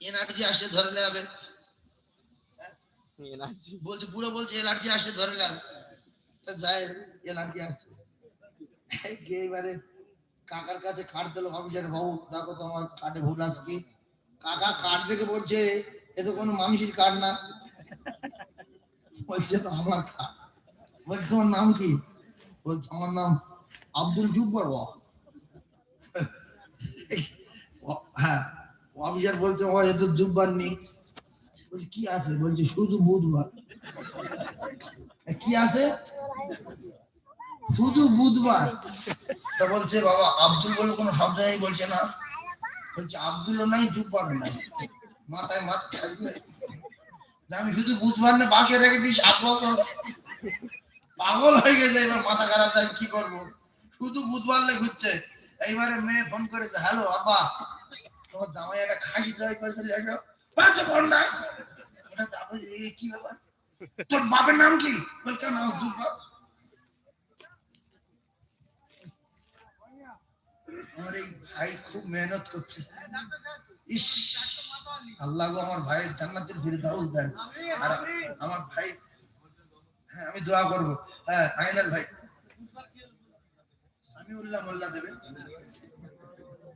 Energy আসে ধরে নেবে এনার্জি বলছে বুড়ো বলছে এলার্জি আসে ধরে নেবে যায় এলার্জি আসছে। গিয়ে এবারে কাকার কাছে কার্ড দিল অফিসার বাবু দেখো তো আমার কার্ডে ভুল আছে কি? কাকা কার্ড দেখে বলছে এ তো কোনো মানুষের কার্ড না। বলছে তো আমার কার্ড বলছে তোমার নাম কি? বলছে আমার নাম আব্দুল জুব্বার বাবা। হ্যাঁ অফিসার বলছে, ও এত জুব্বার নেই। বলছে, কি আছে? বলছে, শুধু বুধবার। কি আছে? শুধু বুধবার। তা বলছে, বাবা, আব্দুল বলে কোনো শব্দ নেই, বলছে না। বলছে, আব্দুলও নাই জুব্বারও নাই। মাথায় মাথা থাকবে। আমি শুধু বুধবার না বাসে রেখে দিই সাত বছর। পাগল হয়ে গেছে, এবার মাথা খারাপ আমি কি করব? শুধু বুধবার ঘুরছে। এইবারে মেয়ে ফোন করেছে, হ্যালো আব্বা তোমার জামাই একটা খাসি জয় করেছে লেখো পাঁচ না ওটা কি ব্যাপার? তোর বাপের নাম কি? বল, কেন আমার এই ভাই খুব মেহনত করছে। ইস, আল্লাহ আমার ভাইয়ের জান্নাতের ফিরদাউস দেন। আর আমার ভাই হ্যাঁ আমি দোয়া করব। হ্যাঁ আইনাল ভাই। সামিউল্লাহ মোল্লা দেবে আইনাল নাম দেবে আইনাল- ও,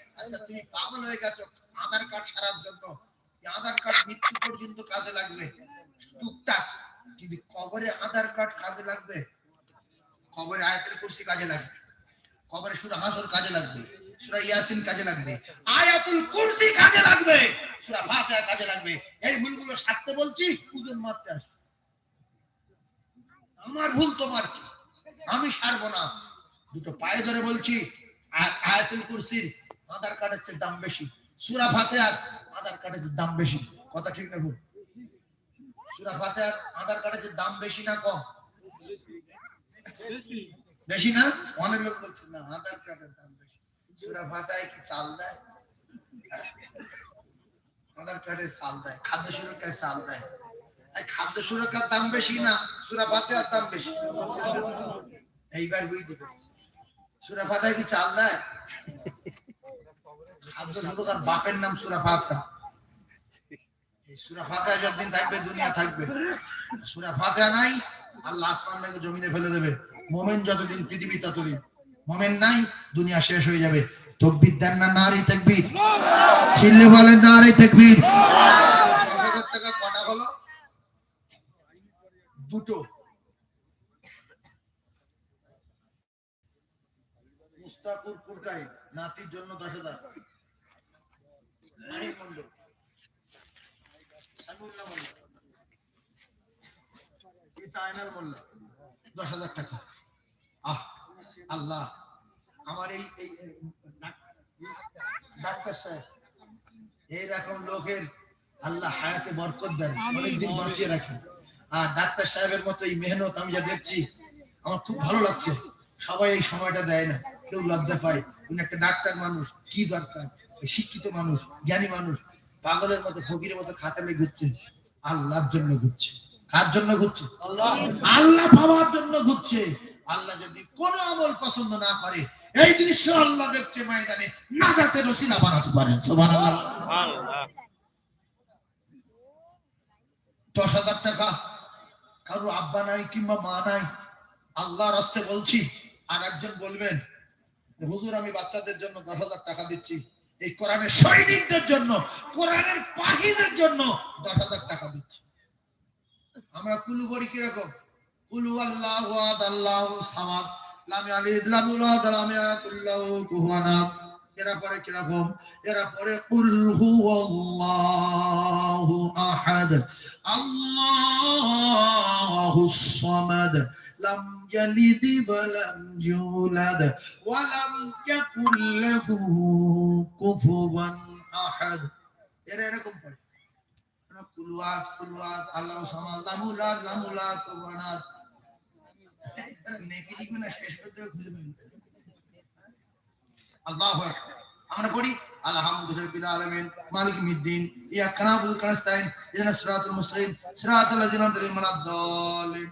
আচ্ছা তুমি পাগল হয়ে গেছো। আধার কার্ড সারার জন্য। আধার কার্ড মৃত্যু পর্যন্ত কাজে লাগবে। টুকটাক। কিন্তু কবরে আধার কার্ড কাজে লাগবে? কবরে আয়াতের কুরসি কাজে লাগবে? কবরে সুরা হাসর কাজে লাগবে? সুরা ইয়াসিন কাজে লাগবে? আয়াতুল কুরসি কাজে লাগবে? সুরা ফাতিহা কাজে লাগবে? এই ভুলগুলো সারতে বলছি ওজন মারতে আস আমার ভুল তোমার কি? আমি সারবো না। দুটো পায়ে ধরে বলছি আয়াতুল কুরসির আধার কার্ডের চেয়ে দাম বেশি। সুরা ফাতিহার আধার কার্ডের দাম বেশি। কথা ঠিক না ভুল? সুরা ফাতিহার আধার কার্ডের দাম বেশি না কম? বেশি না? অনেক লোক বলছে, না আধার কার্ডের দাম বেশি। সুরা কি চাল দেয়? আধার চাল দেয়, খাদ্য সুরক্ষায় চাল দেয়। খাদ্য সুরক্ষার দাম বেশি না, সুরা ফাতেহার দাম বেশি। এইবার বুঝতে পেরেছি। সুরা ফাতায় কি চাল দেয়? সুরক্ষার বাপের নাম সুরা ফাতা সুরা ফাতায় যতদিন থাকবে, দুনিয়া থাকবে। সুরা ফাতা নাই, আল্লাহ আসমান জমিনে ফেলে দেবে। মোমেন যতদিন, পৃথিবী ততদিন। মোমেন নাই, দুনিয়া শেষ হয়ে যাবে। তকবির দেন না নারী তকবির? চিল্লে বলেন নারী তকবির। কটা হলো? দুটো। মুস্তাকুর কুরকাই নাতির জন্য দশ হাজার নাহিদ মণ্ডল সামিউল্লাহ মণ্ডল পিতা আয়নাল মোল্লা দশ হাজার টাকা আহ আল্লাহ আমার এই ডাক্তার সাহেব এইরকম লোকের আল্লাহ হায়াতে বরকত দেন অনেকদিন বাঁচিয়ে রাখেন আর ডাক্তার সাহেবের মতো এই মেহনত আমি যা দেখছি আমার খুব ভালো লাগছে সবাই এই সময়টা দেয় না কেউ লজ্জা পায় উনি একটা ডাক্তার মানুষ কি দরকার শিক্ষিত মানুষ জ্ঞানী মানুষ পাগলের মতো ফকিরের মতো খাতালে ঘুরছে। আল্লাহর জন্য ঘুরছে। কার জন্য ঘুরছে? আল্লাহ। পাওয়ার জন্য ঘুরছে। আল্লাহ যদি কোনো আমল পছন্দ না করে এই দৃশ্য আল্লাহ দেখছে ময়দানে না যাতে রসিলা বানাতে পারেন। সুবহানাল্লাহ। দশ হাজার টাকা। কারও আব্বা নাই কিংবা মা নাই। আল্লাহর রাস্তে বলছি আর একজন বলবেন হুজুর আমি বাচ্চাদের জন্য দশ হাজার টাকা দিচ্ছি। এই কোরআনের সৈনিকদের জন্য, কোরআনের পাখিদের জন্য দশ হাজার টাকা দিচ্ছি। আমরা কুলু করি কীরকম? কুলু আল্লাহ আল্লাহ সামাদ পরে কীরকম? এরা পরে আহাদ লাম ইয়ালিদ ওয়া লাম ইউলাদ ওয়া লাম ইয়াকুল লাহু কুফুয়ান এরকম পড়ে কুলুয়াত কুলুয়াত আল্লাহ সামাল লামুলাদ লামুলাদ কুবানাত নেকি লিখবে না, শেষ করতে খুঁজে আল্লাহু আমরা পড়ি আলহামদুলিল্লাহিল আলামিন, মালিক মিদ্দিন ইয়াকা নাবুদু ওয়া নাস্তাইন ইহদিনাস সিরাতাল মুস্তাকিম, সিরাতাল লাযিনা আন'আমতা আলাইহিম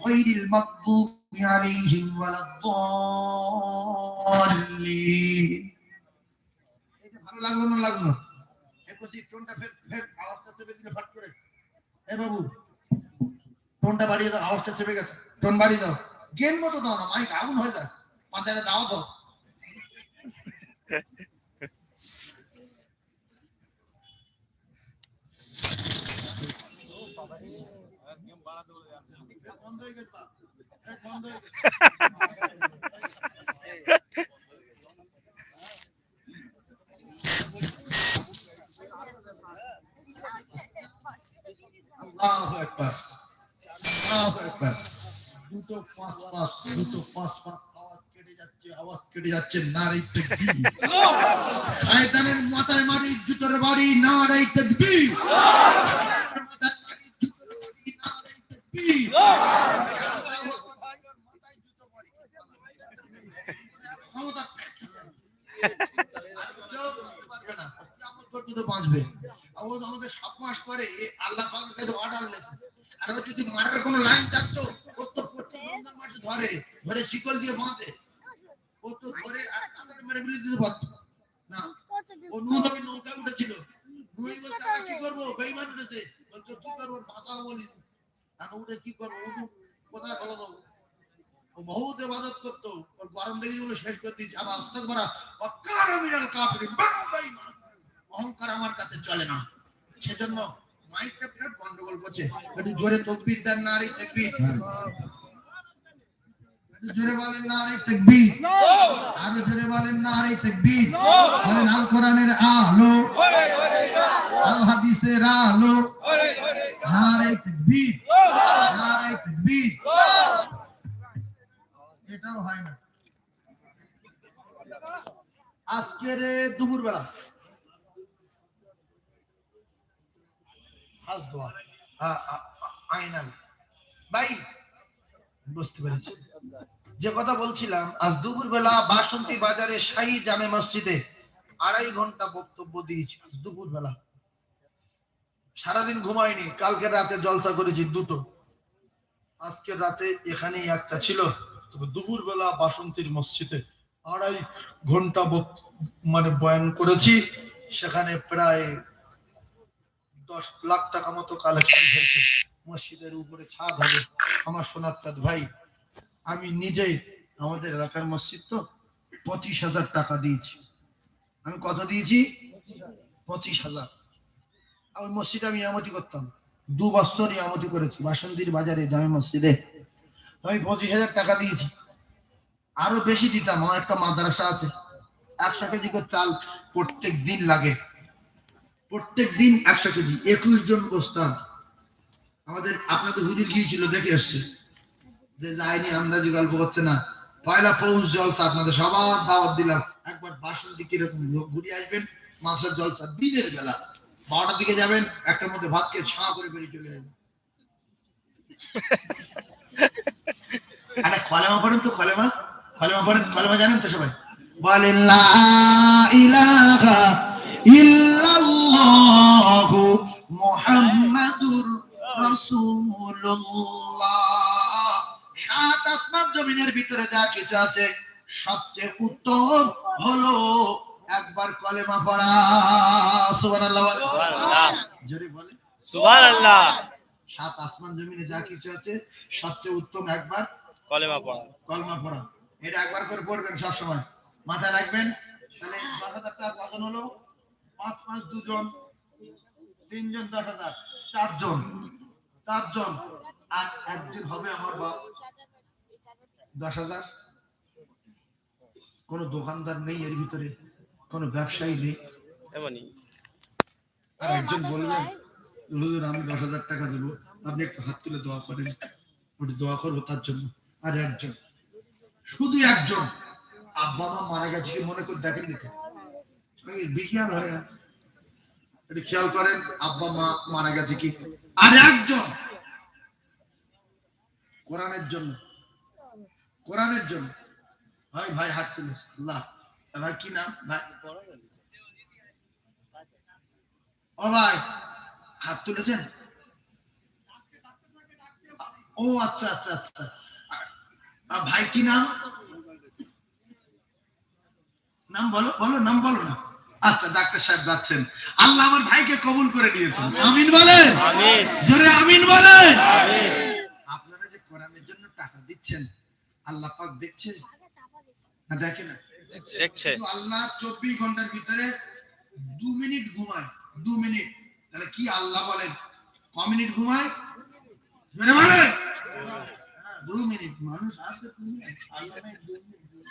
গায়রিল المغضوب عليهم ولا الضالين. ভালো লাগল না লাগল না? কচি টোনটা ফের ফের আওয়াজটা চেপে দিলে ফাট করে। এ বাবু টোনটা বাড়িয়ে দাও, আওয়াজটা চেপে গেছে। টোন বাড়িয়ে দাও। গেম মতো দাও না, মাইক আগুন হয়ে যায়। পাঁচ জায়গায় দাও দাও বন্ধ হয়ে গেছে বাপ। এ বন্ধ হয়ে গেছে আল্লাহু আকবার আল্লাহু আকবার দুটো পাঁচ পাঁচ দুটো পাঁচ পাঁচ আওয়াজ কেটে যাচ্ছে আওয়াজ কেটে যাচ্ছে নারী তাকবীর। শয়তানের মাথায় মারি জুতোর বাড়ি নারী তাকবীর মাথায় মারি জুতোর বাড়ি নারী তাকবীর মাথায় জুতো বাড়ি ক্ষমতা কেউ করতে পারবে না কিয়ামত পর্যন্ত বাঁচবে আর ও আমাদের সাত মাস পরে এ আল্লাহ পাকের কাছে অর্ডার লেছে আর ও যদি মারার কোনো লাইন থাকতো ও তো প্রত্যেক রমজান মাসে ধরে ধরে শিকল দিয়ে বাঁধে ও তো ধরে আর কাঁটাতে মেরে ফেলে দিতে পারতো না ও নুহ নবী নৌকা উঠেছিল নুহি বলছে আমরা কি করব বেইমান উঠেছে বলতো কি করব বাঁচাও বলিস আর উঠে কি করব উঠু কোথায় ফেলে দেবো ও বহুত ইবাদত করতো। ওর গরম দেখে গুলো শেষ করে দিয়েছে। আবার আস্তাক করা অকার মিনাল কাফিরিন অহংকার আমার কাছে চলে না। সেজন্য মাইকটা বিরাট গন্ডগোল করছে। একটু জোরে তকবির দেন না আরে তকবির জোরে বলেন না আরে তকবির। আরও জোরে বলেন না আরে তকবির। বলেন, আল কোরআনের আলো। আল হাদিসের আলো। নারে তকবির। নারে তকবির। এটাও হয় না। আজকের দুপুর বেলা হাস দোয়া আ- আ- আ- আইনাল ভাই, বুঝতে পেরেছি। যে কথা বলছিলাম, আজ দুপুর বেলা বাসন্তী বাজারে শাহী জামে মসজিদে আড়াই ঘণ্টা বক্তব্য দিয়েছি, আজ দুপুর বেলা সারাদিন ঘুমাইনি, কালকে রাতে জলসা করেছি দুটো। আজকে রাতে এখানেই একটা ছিল। তবে দুপুর বেলা বাসন্তীর মসজিদে আড়াই ঘণ্টা মানে বয়ান করেছি। সেখানে প্রায় দশ লাখ টাকা মতো কালেকশন হয়েছে। মসজিদের উপরে ছাদ হবে। আমার সোনার চাঁদ ভাই, আমি নিজেই আমাদের এলাকার মসজিদ তো পঁচিশ হাজার টাকা দিয়েছি। আমি কত দিয়েছি? পঁচিশ হাজার। ওই মসজিদে আমি ইয়ামতি করতাম। দু বছর ইয়ামতি করেছি। বাসন্তীর বাজারে জামে মসজিদে। আমি পঁচিশ হাজার টাকা দিয়েছি। আরও বেশি দিতাম, আমার একটা মাদ্রাসা আছে। একশো কেজি করে চাল প্রত্যেক দিন লাগে। প্রত্যেক দিন একশো কেজি, একুশ জন ওস্তাদ। আমাদের, আপনাদের হুজুর গিয়েছিল দেখে এসছে যে যায়নি, আন্দাজি গল্প করছে না। পয়লা পৌষ জলসা, আপনাদের সবার দাওয়াত দিলাম। একবার বাসন বাসন্তী কীরকম ঘুরে আসবেন মাছের জলসা দিনের বেলা। বারোটার দিকে যাবেন, একটার মধ্যে ভাতকে ছাঁ করে বেরিয়ে চলে যাবেন। একটা কলেমা পড়েন তো কলেমা কলেমা পড়েন কলেমা জানেন তো সবাই। বলেন লা ইলাহা ইল্লাল্লাহু মুহাম্মাদুর রাসূলুল্লাহ। সাত আসমান জমিনের ভিতরে যা কিছু আছে সবচেয়ে উত্তম হলো একবার কলেমা পড়া। সুবহানাল্লাহ। বলেন। সুবহানাল্লাহ। জোরে বলে সুবহানাল্লাহ। সাত আসমান জমিনে যা কিছু আছে সবচেয়ে উত্তম একবার কলেমা পড়া। কলমা পড়া। এটা একবার করে পড়বেন সব সময় মাথায় রাখবেন তাহলে দশ হাজার টাকা কজন হলো পাঁচ পাঁচ দুজন তিনজন দশ হাজার চারজন চারজন আর একজন হবে আমার বাপ। দশ হাজার? কোন দোকানদার নেই এর ভিতরে কোন ব্যবসায়ী নেই। এমনই। আর একজন বলবেন হুজুর আমি দশ হাজার টাকা দেবো। আপনি একটু হাত তুলে দোয়া করেন। ওটি দোয়া করব তার জন্য। আর একজন। শুধু একজন। আব্বা মা মারা গেছে কি মনে করে দেখেন বিখিয়াল খেয়াল করেন আব্বা মা মারা গেছে কি? আর একজন। কোরআনের জন্য। কোরআনের জন্য। ভাই ভাই, হাত তুলেছে আল্লাহ। ভাই, কি নাম? ভাই। ও ভাই, হাত তুলেছেন? ও আচ্ছা আচ্ছা আচ্ছা। আর- ভাই কি নাম? নাম বলো বলো নাম বলো না। আচ্ছা ডাক্তার সাহেব যাচ্ছেন। আল্লাহ আমার ভাইকে কবুল করে নিয়েছেন। আমিন। বলেন? আমিন। জোরে আমিন বলেন? আমিন। আপনারা যে কোরআনের জন্য টাকা দিচ্ছেন আল্লাহ পাক দেখছে? না দেখে না? দেখছে। আল্লাহ চব্বিশ ঘণ্টার ভিতরে দু মিনিট ঘুমায়। দু মিনিট। তাহলে কি আল্লাহ বলেন? ক মিনিট ঘুমায়? দু মিনিট মানুষ আছে দুনিয়ায়, আল্লাহ নাই দু মিনিট ঘুমায়।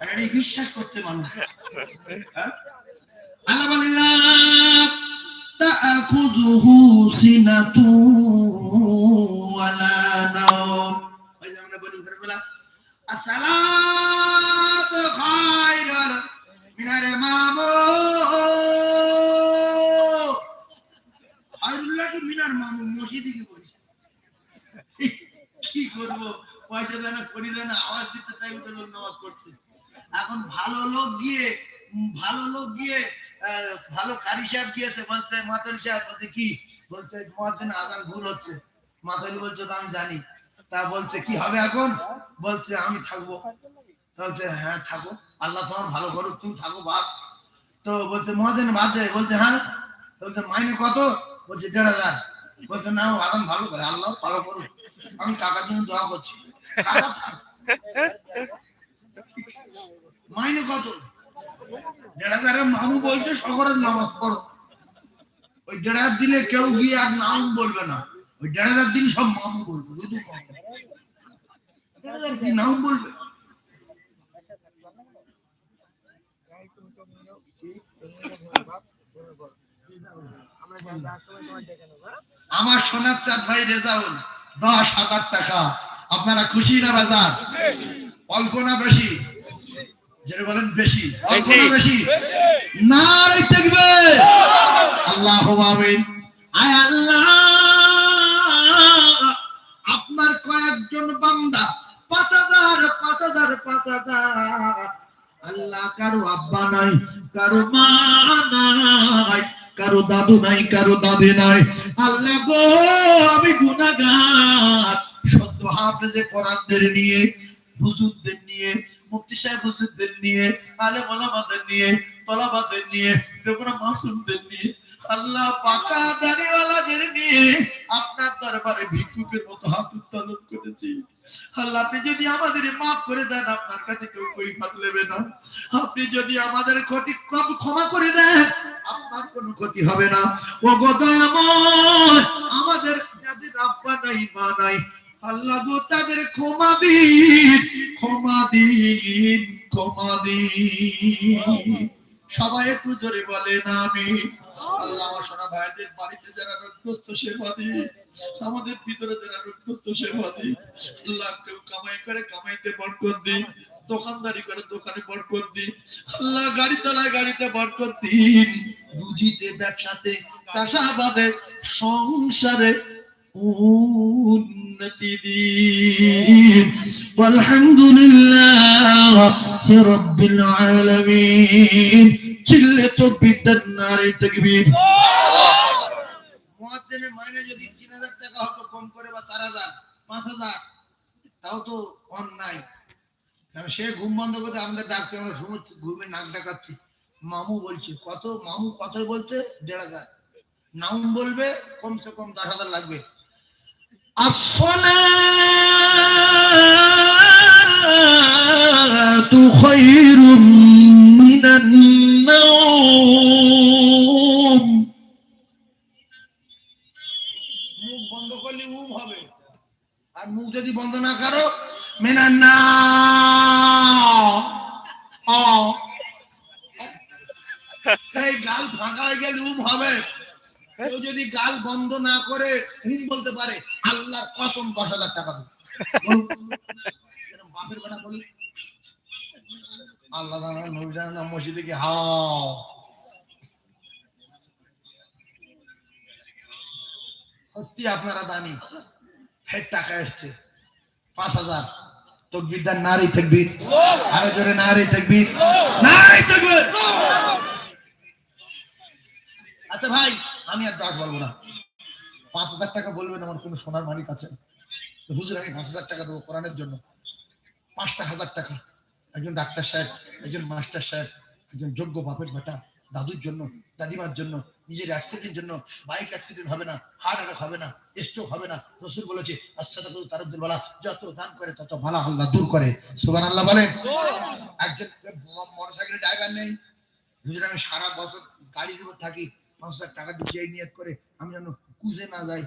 আর এটা বিশ্বাস করছে মানুষ হ্যাঁ? আল্লাহ বলেন লা তাআখুযুহু সিনাতুন ওয়ালা নাওম ওই যে আমরা বলি ঘরে বলা الصلاة خير من المامون খায়রুল্লাহ মিনার মামুন মসজিদে কি বলি কি করব? পয়সা দেয় না করি দেয় না আওয়াজ দিতে তাই উঠে নামাজ করছে এখন ভালো লোক গিয়ে ভালো লোক গিয়ে ভালো কারি সাহেব গিয়েছে, বলছে, মাতালি সাহেব, বলছে, কি? বলছে, তোমার জন্য আদান ভুল হচ্ছে। মাতালি বলছে, তো আমি জানি। তা বলছে, কি হবে এখন? বলছে, আমি থাকব। বলছে হ্যাঁ থাকো। আল্লাহ তোমার ভালো করুক, তুমি থাকো, বাস। তো বলছে মহাজন বাদে বলছে হ্যাঁ। বলছে, মাইনে কত? বলছে, দেড় হাজার। বলছে না আগাম ভালো করে, আল্লাহ ভালো করুক। আমি কাকার জন্য দোয়া করছি। মাইনে কত? হাজারের মামু বলছে সকলের নামাজ পড়ো। ওই হাজার দিলে কেউ গিয়ে আর নাম বলবে না। ওই হাজার দিলে সব মামু বলবে শুধু কি নাম বলবে? আমার সোনার চাঁদ ভাই রেজাউল। দশ হাজার টাকা। আপনারা খুশি না বাজার? অল্প না বেশি? যেটা বলেন বেশি। অল্প না বেশি। না থাকবে আল্লাহ আমিন। আয় আল্লাহ আপনার কয়েকজন বান্দা পাঁচ হাজার পাঁচ হাজার পাঁচ হাজার। আল্লাহ কারও আব্বা নাই কারও মা নাই। কারও দাদু নাই, কারও দাদে নাই। আল্লাহ গো, আমি গুনাগার সদ্য হাফেজে কোরআনদের নিয়ে, হুজুরদের নিয়ে মুফতি সাহেব হুজুরদের নিয়ে, আলেম ওলামাদের নিয়ে, তলাবাদের নিয়ে, বেগুনা মাসুমদের নিয়ে, আল্লাহ পাকা দাড়িওয়ালাদের নিয়ে আপনার দরবারে ভিক্ষুকের মতো হাত উত্তোলন করেছি। আল্লাহ, আপনি যদি আমাদের মাফ করে দেন, আপনার কাছে কেউ কই ফাত নেবে না। আপনি যদি আমাদের ক্ষতি কম- ক্ষমা করে দেন, আপনার কোনো ক্ষতি হবে না। ও গদয়াময় আমাদের যাদের আব্বা নাই, মা নাই আল্লাহ গো, তাদের ক্ষমা দিন ক্ষমা দিন ক্ষমা দিন। সবাই একটু জোরে বলেন আমি আল্লাহ সোনা ভাইদের বাড়িতে যারা রোগগ্রস্ত সেবা দিন আমাদের ভিতরে যারা রোগগ্রস্ত সেবা দিন আল্লাহ কেউ কামাই করে কামাইতে বরকত দিন, দোকানদারি করে দোকানে বরকত দিন, আল্লাহ গাড়ি চালায় গাড়িতে বরকত দিন। রুজিতে, ব্যবসাতে, চাষাবাদে, সংসারে উন্নতি দিন আলহামদুলিল্লাহ রব্বিল আলামিন চিল্লে তো বিদ্যার নারে তাকবীর। মুয়াজ্জিনে মাইনে যদি 3000 টাকা হতো কম করে বা 4000 5000 তাও তো অন্যায় কারণ সে ঘুম বন্ধ করতে আমাদের ডাকছে, আমরা শুনছি, ঘুমে নাক ডাকাচ্ছি। মামু বলছে, কত? মামু কত বলতে দেড় হাজার। নাউম বলবে, কমসে কম দশ হাজার লাগবে। الصلاة خير من النوم মুখ বন্ধ করলে উম হবে আর মুখ যদি বন্ধ না করো মেনা না অ। এই গাল ফাঁকা হয়ে গেলে উম হবে কেউ যদি গাল বন্ধ না করে হুম বলতে পারে, আল্লাহর কসম দশ হাজার টাকা দেবো। বাপের বলি। আল্লাহ মসজিদে কি হাও। সত্যি আপনারা দানি, ফের টাকা এসছে। পাঁচ হাজার। তকবির দান, নারী তকবির। আরও জোরে, নারী তকবির। নারী তকবির! আচ্ছা ভাই আমি আর দাস বলব না। পাঁচ হাজার টাকা বলবেন আমার কোনো সোনার মালিক আছে? তো হুজুর আমি পাঁচ হাজার টাকা দেবো কোরআনের জন্য। পাঁচটা হাজার টাকা। একজন ডাক্তার সাহেব একজন মাস্টার সাহেব একজন যোগ্য বাপের বেটা দাদুর জন্য দাদিমার জন্য নিজের অ্যাক্সিডেন্টের জন্য বাইক অ্যাক্সিডেন্ট হবে না হার্ট অ্যাটাক হবে না স্ট্রোক হবে না। রসুল বলেছে তারুদ্দুল বলা যত দান করে তত ভালো আল্লাহ দূর করে। সুবান আল্লাহ বলেন একজন মোটর সাইকেলের ড্রাইভার নেই। হুজুর আমি সারা বছর গাড়ির উপর থাকি। পাঁচ হাজার টাকা দিয়ে এই নিয়ত করে আমি যেন কুজে না যাই।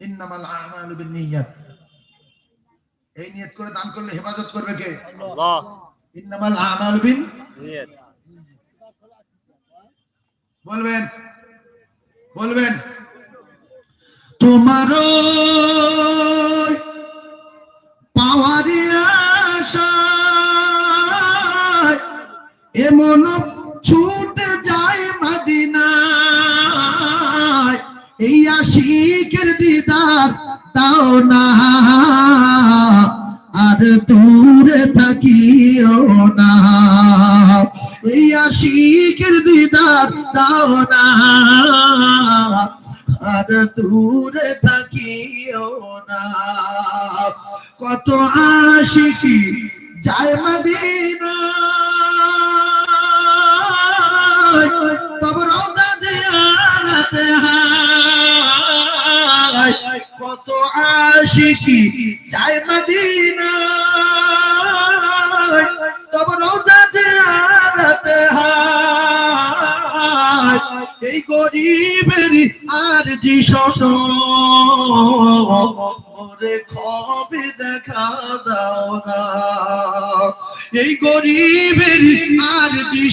ইন্নামাল আমালু এই নিয়ত করে দান করলে হেফাজত করবে কে? আল্লাহ। ইন্নামাল আমালু বিন নিয়ত। বলবেন বলবেন। তোমারও পাওয়ারি আশায় এমন দূরে থাকিও না। কত আশিকি যায় মদিনা। তব রোজা জিয়ারতে হায়। কত আশিকি যায় মদিনা। তব রোজা জিয়ারতে হায়। এই গরিবের খবে দেখা দাও না। এই গরিবের আর জি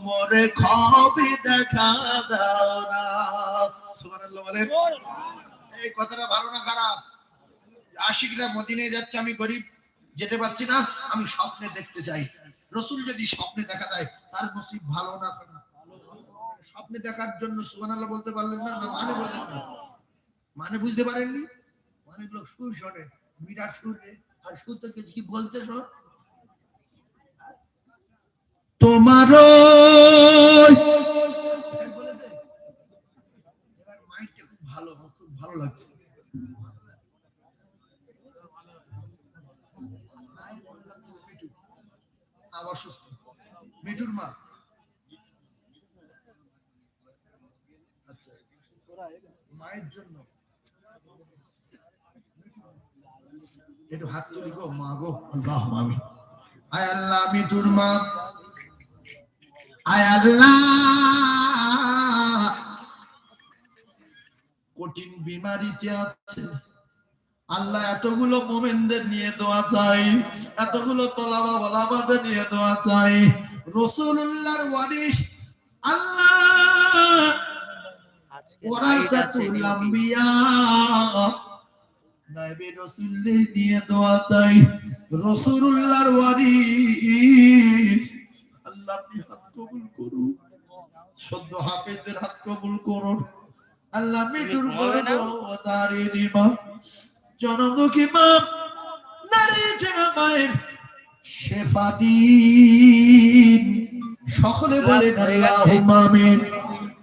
মোরে খবে দেখা দাও না। এই কথাটা ভালো না খারাপ? আশিকরা মদিনে যাচ্ছে, আমি গরিব, যেতে পারছি না, আমি স্বপ্নে দেখতে চাই। রসুল যদি স্বপ্নে দেখা দেয়, তার নসিব ভালো না খারাপ স্বপ্নে দেখার জন্য সুবহানাল্লাহ বলতে পারলেন না মানে বলেন না। মানে বুঝতে পারেননি? অনেক লোক সুর শোনে বিরাট সুর আর সুর তো কিছু কি বলতে শোন? বলেছে? এবার মাইকটা খুব ভালো খুব ভালো লাগছে। আবার সুস্থ। মিঠুর মা। মায়ের জন্য। একটু হাত তুলি গো, মা গো, আল্লাহ আমি আয় আল্লাহ মিঠুর মা। আয় আল্লাহ। কঠিন বিমারিতে আছে। আল্লাহ, এতগুলো মোমেনদের নিয়ে দোয়া চাই। এতগুলো তলাবা বলাবাদের নিয়ে দোয়া চাই। রসুল্লাহর ওয়ারিস আল্লাহ। আজকে ওরাসাতুল নাইবে রাসূলদের নিয়ে দোয়া চাই। রাসূলুল্লাহর ওয়ারিস আল্লাহ আপনি হাত কবুল করুন। সদ্য হাফেজের হাত কবুল করুন। আল্লাহ মিঠুর হবে না? ও জনমুখী মা নারী জনা মায়ের শেফা সকলে। আল্লাহুম্মা আমিন।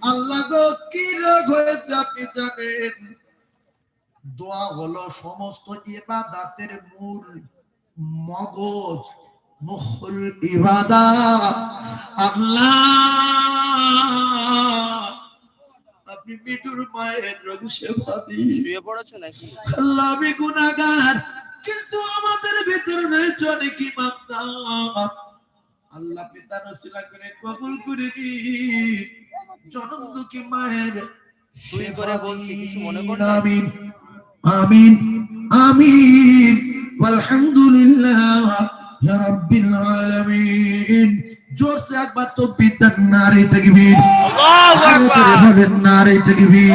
আল্লাহ গো কি রোগ হয়েছে আপনি জানেন? দোয়া হলো সমস্ত ইবাদাতের মূল মগজ মুখুল ইবাদা। আল্লাহ আপনি মিঠুর মায়ের রোগ সেবা শুয়ে পড়েছো নাকি? আল্লাহ আমি গুনাহগার কিন্তু আমাদের ভিতরে রয়েছে অনেক ইমানদার। আল্লাহ পিতা রসিলা করে কবুল করে দিন জনম মায়ের তুই করে বলছি, কিছু মনে করো। আমিন আমিন আমিন। আলহামদুলিল্লাহ ইয়া রাব্বিল আলামিন। জোর সে একবার তো বিদ্যার নারে তাকবীর। আল্লাহু আকবার। নারে তাকবীর।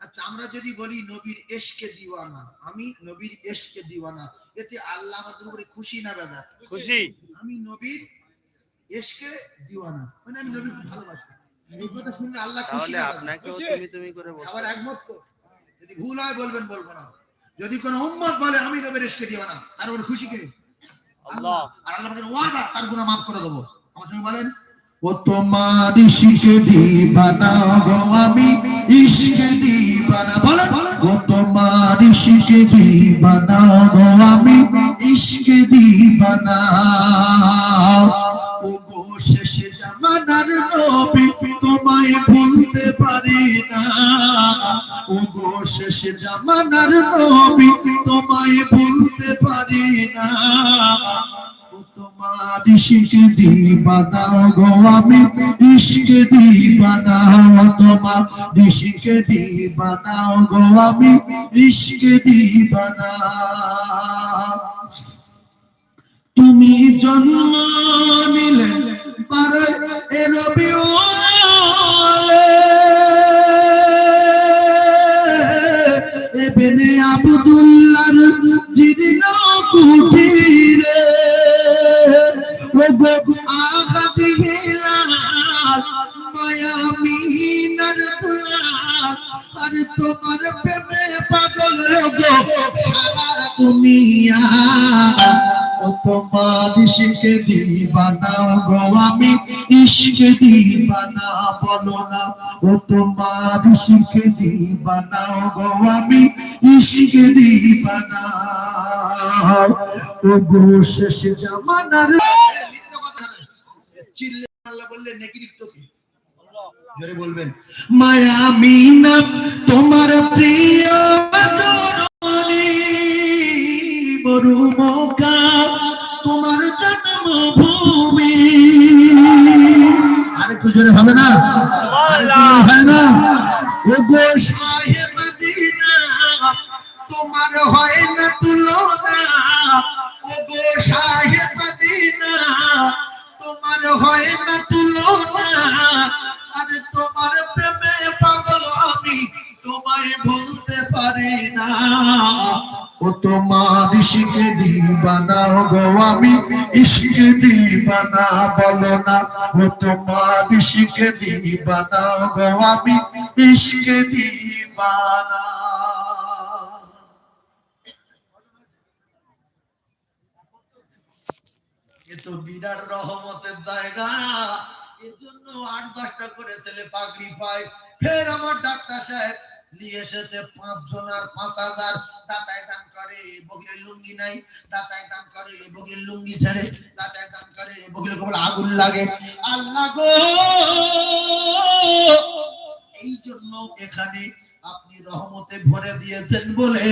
আচ্ছা আমরা যদি বলি নবীর এশকে দিওয়ানা আমি নবীর এশকে দিওয়ানা এতে আল্লাহ আমাদের উপরে খুশি না বেজা খুশি। আমি নবীর এশকে দিওয়ানা। মানে আমি নবীকে ভালোবাসি। এই কথা শুনলে আল্লাহ খুশি না বেজা তুমি তুমি করে বল আবার একমত তো? যদি ভুল হয় বলবেন বলব না। যদি কোনো উম্মত বলে আমি নবীর এসকে দিওয়ানা। আর ওর খুশি কে? আল্লাহ। আর আল্লাহ ওয়াদা তার গুনাহ মাফ করে দেবো। আমার সঙ্গে বলেন। ও তোমার ইশকে দিবানা গো আমি, ইশকে দিবানা বলেন। ও তোমার ইশকে দিবানা গো আমি, ইশকে দিবানা ও গো শেষে জামানার নবী তোমায় ভুলতে পারি না। ও গো শেষে জামানার নবী তোমায় ভুলতে ইশক দিবানা গো আমি, ইশক দিবানা তোমার। ইশক দিবানা গো আমি, ইশক দিবানা তুমি জন্ম নিলে পারে এ এবেনে দুনিয়া ও তোমার ইশকে দিবানা গো আমি ইশকে দিবানা বলো না। ও তোমার ইশকে দিবানা গো আমি ইশকে দিবানা ও গো শেষ জামানার চিল্লে আল্লাহ বললে নেকি কি? জোরে বলবেন। মায়া মিনা তোমার প্রিয় জননী। মরুমকা তোমার জন্মভূমি। আরেকটু জোরে হবে না? হয় না? ও গো মদিনা তোমার হয় না তুলনা। ও গো মদিনা তোমার হয় না তুলনা। আরে তোমার প্রেমে পাগল আমি তোমায় ভুলতে পারি না। তো বিরাট রহমতের জায়গা। এর জন্য আট দশটা করে ছেলে পাগড়ি পায়। ফের আমার ডাক্তার সাহেব নিয়ে এসেছে পাঁচ জন আর পাঁচ হাজার। দাতায় দান করে বগিরের লুঙ্গি নাই। দাতায় দান করে বগিরের লুঙ্গি ছেড়ে। দাতায় দান করে বগিরের কবল আগুন লাগে। আল্লাহ গো! এই জন্য এখানে আপনি রহমতে ভরে দিয়েছেন বলে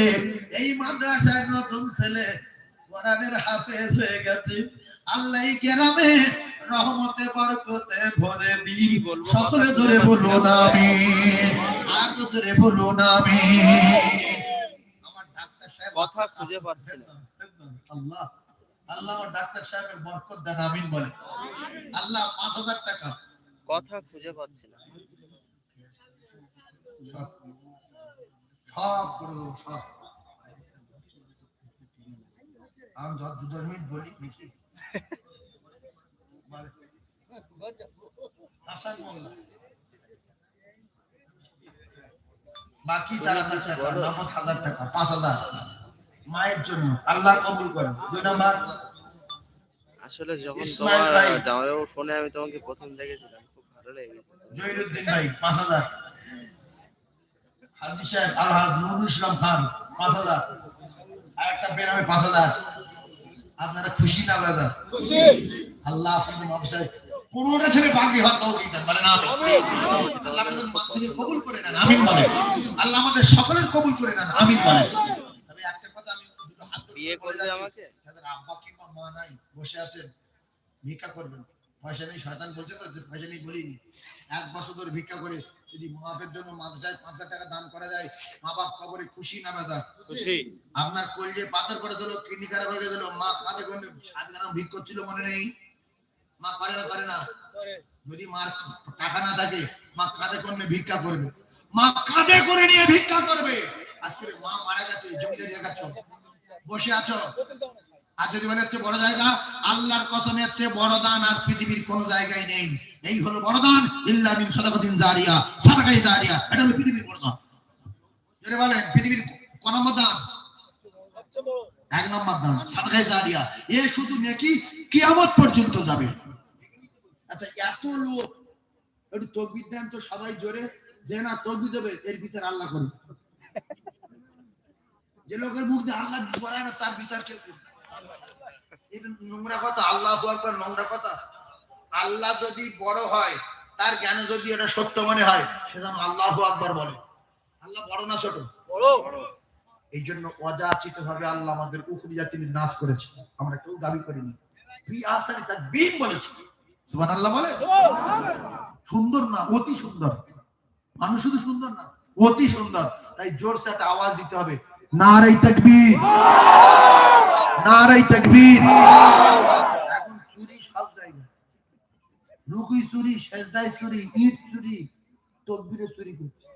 এই মাদ্রাসায় নতুন ছেলে কোরআনের হাফেজ হয়ে গেছে। আল্লাহ গ্রামে রহমতে বরকতে ভরে দিন সকলে জোরে বলুন না। আমি আর বলুন আমি। আমার ডাক্তার সাহেব কথা খুঁজে পাচ্ছি না। আল্লাহ আল্লাহ আমার ডাক্তার সাহেবের বরকত দেন আমিন বলে। আল্লাহ পাঁচ হাজার টাকা। কথা খুঁজে পাচ্ছি না। সব সব করে দেবো সব। আমি ধর দু দশ মিনিট বলি নাকি বলে। হাসান মোল্লা। বাকি চার হাজার টাকা নগদ হাজার টাকা পাঁচ হাজার। মায়ের জন্য আল্লাহ কবুল করেন। দুই নাম্বার। আসলে যখন তোমার। ফোনে আমি তোমাকে প্রথম দেখেছিলাম খুব ভালো লেগেছে। জহিরুদ্দিন ভাই পাঁচ হাজার। হাজি সাহেব আলহাজ নুরুল ইসলাম খান পাঁচ হাজার। আর একটা বেনামে পাঁচ হাজার। আপনারা খুশি না দাদা আল্লাহ আপনাদের মাদ্রাসায় ছেলে তৌফিক দেন বলেন আমিন। আল্লাহ কবুল করে নেন আমিন বলেন আল্লাহ আমাদের সকলের কবুল করে নেন আমিন বলেন তবে একটা কথা আমি দুটো হাত বিয়ে করবে আমাকে? যাদের আব্বা কিংবা মা নাই বসে আছেন ভিক্ষা করবেন। পয়সা নেই শয়তান বলছে তো পয়সা নেই বলিনি। এক বছর ধরে ভিক্ষা করে যদি মা বাপের জন্য মাদ্রাসায় পাঁচ হাজার টাকা দান করা যায় মা বাপ খবরে খুশি না বেদা খুশি। আপনার কলজে পাথর করে দিল কিডনি খারাপ হয়ে গেল মা কাঁধে করে সাত গ্রাম ভিক করছিল মনে নেই? মা করে না করে না। যদি মার টাকা না থাকে মা কাঁধে করে ভিক্ষা করবে। মা কাঁধে করে নিয়ে ভিক্ষা করবে। আজকে মা মারা গেছে জমিদারি বসে আছো? আর যদি মনে হচ্ছে বড় জায়গা আল্লাহর বড় দান আর পৃথিবীর কোন জায়গায় নেই। এই হলো বড় দান। ইল্লা মিন সাদাকাতিন জারিয়া সাদাকাই জারিয়া। এটা হলো পৃথিবীর বড় দান। বলেন পৃথিবীর কোন নম্বর দান? এক নম্বর দান সাদাকাই জারিয়া। এ শুধু নাকি কিয়ামত পর্যন্ত যাবে। আচ্ছা এত লোক। একটু তকবির দেন তো সবাই জোরে। যে না তকবি দেবে এর বিচার আল্লাহ করবে যে লোকের মুখ দিয়ে আল্লাহ করায় না তার বিচার কে করবে? এটা নোংরা কথা আল্লাহ একবার নোংরা কথা। আল্লাহ যদি বড় হয় তার জ্ঞানে যদি এটা সত্য মনে হয় সেজন্য আল্লাহ আকবার বলে। আল্লাহ বড় না ছোট? এই জন্য অযাচিত ভাবে আল্লাহ আমাদের উখরিয়া তিনি নাশ করেছে। আমরা কেউ দাবি করিনি। বলেছে। সুবান আল্লাহ বলে সুন্দর না অতি সুন্দর। মানুষ শুধু সুন্দর না অতি সুন্দর। তাই জোরসে একটা আওয়াজ দিতে হবে। নারাই তাকবীর। নারাই তাকবীর। এখন চুরি সব জায়গায়। রুকুই চুরি সেজদায় চুরি ইট চুরি তকবীরে চুরি করছে।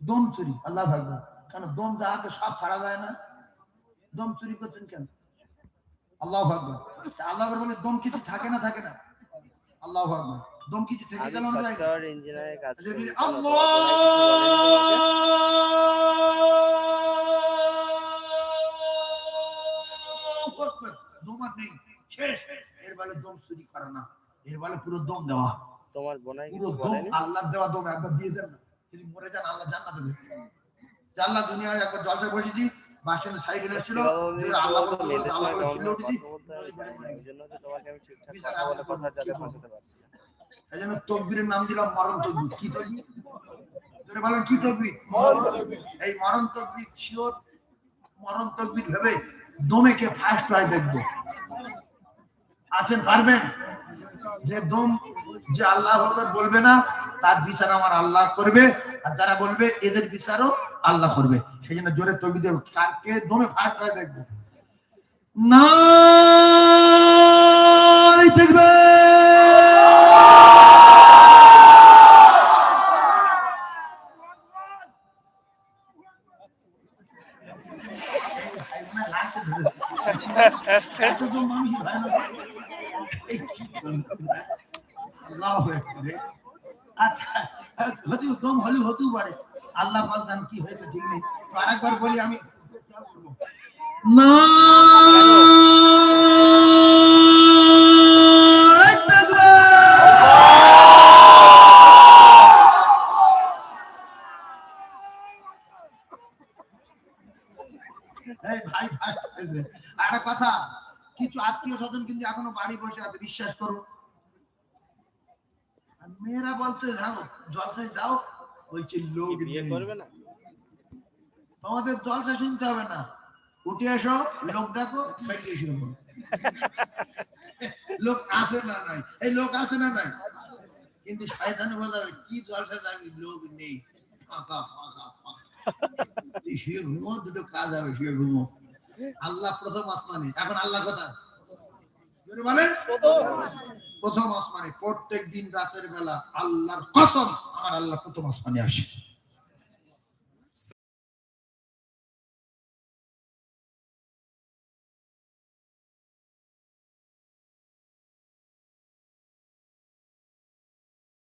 দম চুরি আল্লাহ ভাগবান কেন দম যা আছে সব ছাড়া যায় না? দম চুরি করছেন কেন? আল্লাহ ভাগবান আল্লাহ বলে দম কিছু থাকে না থাকে না। আল্লাহ ভাগবান দম কিছু থেকে গেল না যায়? না? সফটওয়্যার ইঞ্জিনিয়ারের কাজ যদি আকবার, দম নেই। শেষ। এর বলে দম চুরি করা না। এর বলে পুরো দম দেওয়া। তোমার বোনাই পুরো দম আল্লাহ দেওয়া দম একবার দিয়ে দেন না। তিনি মরে যান আল্লাহ জান্নাত যে আল্লাহ দুনিয়ায় একবার জলসা বসেছি বাসনে সাইকেল এসেছিল আল্লাহ এই জন্য তো তোমাকে আমি ঠিকঠাক কথা বলে কথা যাতে পারছি এই জন্য তকবীরের নাম দিলাম মরণ তকবীর। কি তকবীর? বলেন কি তকবীর? এই মরণ তকবীর শিওর? মরণ তকবীর ভেবে দমে কে ফার্স্ট হয় দেখব। আসেন পারবেন? যে দম যে আল্লাহ বলবে না তার বিচার আমার আল্লাহ করবে। আর যারা বলবে এদের বিচারও আল্লাহ করবে। সেই জন্য জোরে তকবীর দেব কে দমে ফার্স্ট হয় দেখব? না দেখবে এত তো মানুষ না। আল্লাহু আকবার। আচ্ছা হতেও দম হলে হতেও পারে আল্লাহ পাক জান কি হয়েছে, ঠিক নেই আরেকবার বলি, আমি না ভাই ভাই একটা কথা কিছু আত্মীয় স্বজন কিন্তু এখনও বাড়ি বসে আছে বিশ্বাস করো আর মেয়েরা বলছে যাও জলসায় যাও লোক না? তোমাদের জলসা শুনতে হবে না। উঠে এসো লোক এসো লোক আসে না নাই? এই লোক আসে না নাই? কিন্তু কি জলসা যাবি লোক নেই। ফাঁকা ঘুমো দুটো কাজ হবে শুয়ে ঘুমো আল্লাহ প্রথম আসমানে, এখন আল্লাহ কথা বলেন প্রথম আসমানে, প্রত্যেক দিন রাতের বেলা আল্লাহর কসম, আমার আল্লাহ প্রথম আসমানে আসে।